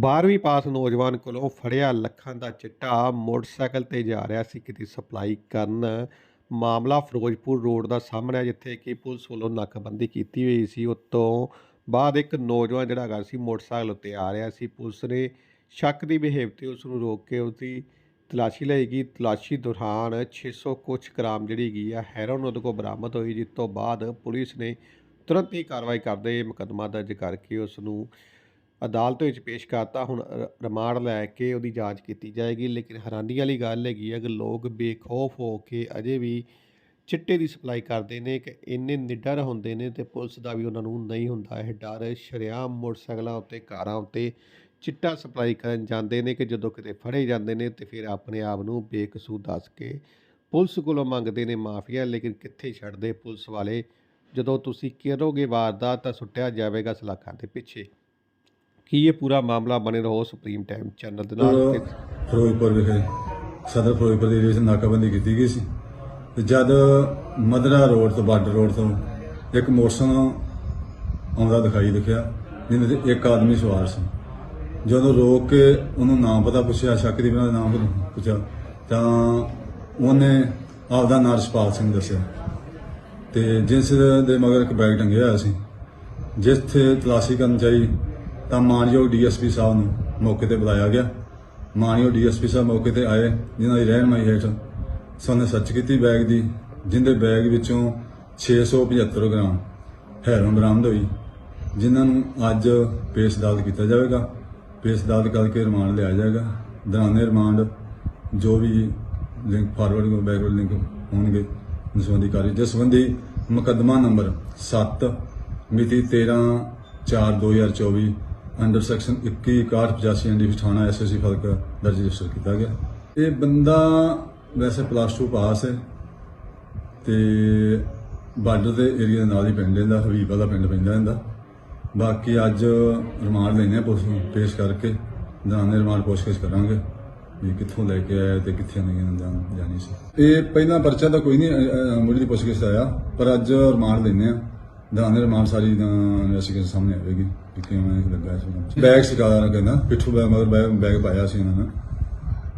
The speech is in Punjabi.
12ਵੀਂ ਪਾਸ ਨੌਜਵਾਨ ਕੋਲੋਂ ਫੜਿਆ ਲੱਖਾਂ ਦਾ ਚਿੱਟਾ। ਮੋਟਰਸਾਈਕਲ ਤੇ ਜਾ ਰਿਹਾ ਸੀ ਕਿਤੇ ਸਪਲਾਈ ਕਰਨ। ਮਾਮਲਾ ਫਿਰੋਜ਼ਪੁਰ ਰੋਡ ਦਾ ਸਾਹਮਣੇ ਹੈ, ਜਿੱਥੇ ਕਿ ਪੁਲਿਸ ਵੱਲੋਂ ਨਾਕਾਬੰਦੀ ਕੀਤੀ ਹੋਈ ਸੀ। ਉਤੋਂ ਬਾਅਦ ਇੱਕ ਨੌਜਵਾਨ ਜਿਹੜਾ ਹੈਗਾ ਸੀ ਮੋਟਰਸਾਈਕਲ ਉੱਤੇ ਆ ਰਿਹਾ ਸੀ। ਪੁਲਿਸ ਨੇ ਸ਼ੱਕ ਦੀ ਬਿਹੇਵ ਤੇ ਉਸ ਨੂੰ ਰੋਕ ਕੇ ਉਸਦੀ ਤਲਾਸ਼ੀ ਲਈ ਗਈ। ਤਲਾਸ਼ੀ ਦੌਰਾਨ 600 ਕੁਛ ਗ੍ਰਾਮ ਜਿਹੜੀ ਗਈ ਆ ਹੈਰੋਨ ਉਹਦੇ ਕੋਲ ਬਰਾਮਦ ਹੋਈ ਜਿਸ ਤੋਂ ਬਾਅਦ ਪੁਲਿਸ ਨੇ ਤੁਰੰਤ ਹੀ ਕਾਰਵਾਈ ਕਰਦੇ ਮੁਕੱਦਮਾ ਦਰਜ ਕਰਕੇ ਉਸ ਨੂੰ ਅਦਾਲਤ ਵਿੱਚ ਪੇਸ਼ ਕਰਤਾ, ਹੁਣ ਰ- ਰਿਮਾਂਡ ਲੈ ਕੇ ਉਹਦੀ ਜਾਂਚ ਕੀਤੀ ਜਾਏਗੀ। ਲੇਕਿਨ ਹੈਰਾਨੀ ਵਾਲੀ ਗੱਲ ਹੈਗੀ ਹੈ ਕਿ ਲੋਕ ਬੇਖੌਫ ਹੋ ਕੇ ਅਜੇ ਵੀ ਚਿੱਟੇ ਦੀ ਸਪਲਾਈ ਕਰਦੇ ਨੇ ਕਿ ਇੰਨੇ ਨਿਡਰ ਹੁੰਦੇ ਨੇ ਤੇ ਪੁਲਿਸ ਦਾ ਵੀ ਉਹਨਾਂ ਨੂੰ ਨਹੀਂ ਹੁੰਦਾ। ਇਹ ਡਰ, ਸ਼ਰੇਆਮ ਮੋਟਰਸਾਈਕਲਾਂ ਉੱਤੇ, ਕਾਰਾਂ ਉੱਤੇ ਚਿੱਟਾ ਸਪਲਾਈ ਕਰਨ ਜਾਂਦੇ ਨੇ ਕਿ ਜਦੋਂ ਕਿਤੇ ਫੜੇ ਜਾਂਦੇ ਨੇ ਤੇ ਫਿਰ ਆਪਣੇ ਆਪ ਨੂੰ ਬੇਕਸੂਰ ਦੱਸ ਕੇ ਪੁਲਿਸ ਕੋਲੋਂ ਮੰਗਦੇ ਨੇ ਮਾਫੀਆ। ਲੇਕਿਨ ਕਿੱਥੇ ਛੱਡਦੇ ਪੁਲਿਸ ਵਾਲੇ? ਜਦੋਂ ਤੁਸੀਂ ਕਰੋਗੇ ਵਾਰਦਾਤ ਤਾਂ ਸੁੱਟਿਆ ਜਾਵੇਗਾ ਸਲਾਖਾਂ ਦੇ ਪਿੱਛੇ। ਕੀ ਇਹ ਪੂਰਾ ਮਾਮਲਾ ਬਣੇ ਰਹੋ ਸੁਪਰੀਮ ਟਾਈਮ ਚੈਨਲ ਦੇ ਨਾਲ? ਫਿਰੋਜ਼ਪੁਰ ਵਿਖੇ ਸਦਰ ਫਿਰੋਜ਼ਪੁਰ ਦੇ ਵਿੱਚ ਨਾਕਾਬੰਦੀ ਕੀਤੀ ਗਈ ਸੀ। ਤੇ ਜਦ ਮਦਰਾ ਰੋਡ ਤੋਂ, ਬਾਰਡਰ ਰੋਡ ਤੋਂ ਇੱਕ ਮੋਟਰਸਾਈਕਲ ਆਉਂਦਾ ਦਿਖਾਈ ਦਿਖਿਆ, ਜਿਹਦੇ ਤੇ ਇੱਕ ਆਦਮੀ ਸਵਾਰ ਸੀ। ਜਦੋਂ ਰੋਕ ਕੇ ਉਹਨੂੰ ਨਾਮ ਪਤਾ ਪੁੱਛਿਆ, ਸ਼ੱਕ ਦੀ ਬਿਨਾਂ ਨਾਮ ਪੁੱਛਿਆ, ਤਾਂ ਉਹਨੇ ਆਪਦਾ ਨਾਂ ਰਸਪਾਲ ਸਿੰਘ ਦੱਸਿਆ। ਤੇ ਜਿਸ ਦੇ ਮਗਰ ਇੱਕ ਬੈਗ ਟੰਗਿਆ ਹੋਇਆ ਸੀ, ਜਿੱਥੇ ਤਲਾਸ਼ੀ ਕਰਮਚਾਰੀ ਤਾਂ ਮਾਨਯੋਗ ਡੀਐਸਪੀ ਸਾਹਿਬ ਨੂੰ ਮੌਕੇ ਤੇ ਬੁਲਾਇਆ ਗਿਆ। ਮਾਨਯੋਗ ਡੀਐਸਪੀ ਸਾਹਿਬ ਮੌਕੇ ਤੇ ਆਏ, ਜਿਨ੍ਹਾਂ ਦੀ ਰਹਿਨਮਾਈ ਹੇਠ ਸਾਨੂੰ ਸਰਚ ਕੀਤੀ ਬੈਗ ਦੀ, ਜਿੰਦੇ ਬੈਗ ਵਿੱਚੋਂ 675 ਗ੍ਰਾਮ ਹੈਰੋਨ ਬਰਾਮਦ ਹੋਈ, ਜਿਨ੍ਹਾਂ ਨੂੰ ਅੱਜ ਪੇਸ਼ ਅਦਾਲਤ ਕੀਤਾ ਜਾਵੇਗਾ। ਪੇਸ਼ ਅਦਾਲਤ ਕਰਕੇ ਰਿਮਾਂਡ ਲਿਆ ਜਾਏਗਾ। ਦੌਰਾਨੇ ਰਿਮਾਂਡ ਜੋ ਵੀ ਲਿੰਕ ਫਾਰਵਰਡ ਕੋ ਬੈਕਵਰਡ ਲਿੰਕ ਹੋਣਗੇ ਉਸ ਸੰਬੰਧੀ ਕਾਰਜ ਜਿਸ ਸੰਬੰਧੀ ਮੁਕੱਦਮਾ ਨੰਬਰ 7 ਮਿਤੀ 13 4 2024 ਅੰਡਰ ਸੈਕਸ਼ਨ 21 6185 ਐਨਡੀਪੀ ਥਾਣਾ ਐਸਐਸਸੀ ਫਲਕ ਦਰਜ ਰਜਿਸਟਰ ਕੀਤਾ ਗਿਆ। ਇਹ ਬੰਦਾ ਵੈਸੇ ਪਲੱਸ 2 ਪਾਸ ਹੈ ਤੇ ਬਾਰਡਰ ਦੇ ਏਰੀਆ ਦੇ ਨਾਲ ਹੀ ਪਿੰਡ ਇਹਦਾ ਹਬੀਬ ਵਾਲਾ ਪਿੰਡ ਪੈਂਦਾ ਇਹਦਾ ਬਾਕੀ ਅੱਜ ਰਿਮਾਂਡ ਲੈਣੇ ਆ ਪੁਲਿਸ ਨੂੰ ਪੇਸ਼ ਕਰਕੇ ਦੌਰਾਨੇ ਰਿਮਾਂਡ ਪੁੱਛਗਿੱਛ ਕਰਾਂਗੇ ਵੀ ਕਿੱਥੋਂ ਲੈ ਕੇ ਆਇਆ ਤੇ ਕਿੱਥੇ ਨਹੀਂ ਜਾਣ ਜਾਣੀ ਸੀ। ਇਹ ਪਹਿਲਾਂ ਪਰਚਾ ਤਾਂ ਕੋਈ ਨਹੀਂ ਮੁੜੀ ਦੀ ਪੁੱਛਗਿੱਛ ਆਇਆ, ਪਰ ਅੱਜ ਰਿਮਾਂਡ ਲੈਣੇ ਆ ਦਾ ਦੌਰਾਨੇ ਰਿਮਾਂਡ ਸਾਰੀ ਇਨਵੈਸਟੀਗੇਸ਼ਨ ਸਾਹਮਣੇ ਆਵੇਗੀ, ਕਿ ਕਿਵੇਂ ਲੱਗਾ ਇਸ ਨੂੰ ਬੈਗ ਸਿਕਾਰਾ ਕਹਿੰਦਾ ਪਿੱਠੂ ਬੈਗ ਮਗਰ ਬੈਗ ਬੈਗ ਪਾਇਆ ਸੀ ਇਹਨਾਂ ਨੇ।